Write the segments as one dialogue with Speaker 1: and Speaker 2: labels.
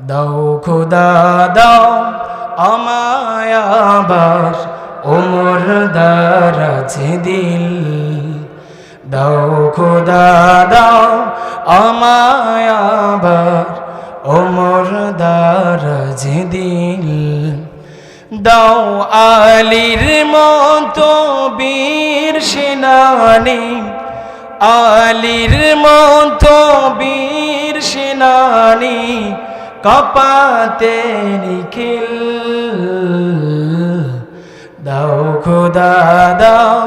Speaker 1: দাও খোদা, দাও আমায় আবার ওমর দারাজে দিল। দাও খোদা, দাও আমায় আবার ওমর দারাজে দিল। দাও আলির মতো বীর সেনানি, আলির মতো বীর সেনানি কপাতে নিখিল। দাও খোদা, দাও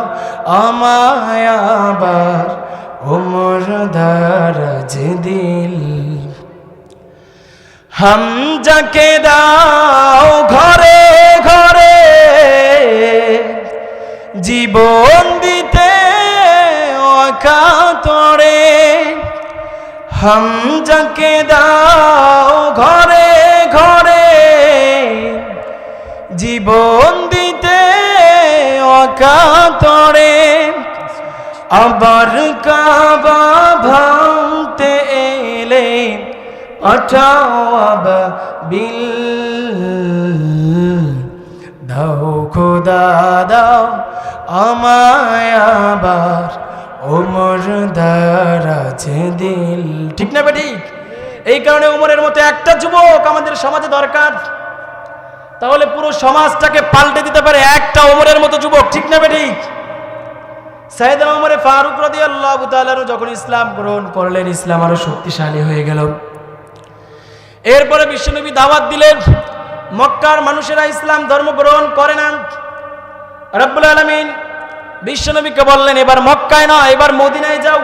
Speaker 1: আমায় আবার ওমর দারাজ দিল। হাম যাকে দাও ঘরে ঘরে জীবন দিতে অকাতরে হাম যাকে দাও ঘরে ঘরে। জীবন দিতে অকাতরে, আবার কাবা ভাঙতে এলে পাঠাও আবা বিল দাও খোদা, দাও আমায় ওমর দারাজে দিল। ঠিক না ঠিক এই কারণে ওমরের মতো একটা যুবক আমাদের সমাজে দরকার। তাহলে পুরো সমাজটাকে পাল্টে দিতে পারে একটা ওমরের মতো যুবক, ঠিক না ঠিক সাইদ ওমরে ফারুক রদি আল্লাহ যখন ইসলাম গ্রহণ করলেন, ইসলাম আরও শক্তিশালী হয়ে গেল। এরপরে বিশ্বনবী দাওয়াত দিলেন, মক্কার মানুষেরা ইসলাম ধর্ম গ্রহণ করে না। রব্বুল আলমিন বিশ্বনবীকে বললেন এবার মক্কায় না এবার মদিনায় যাও।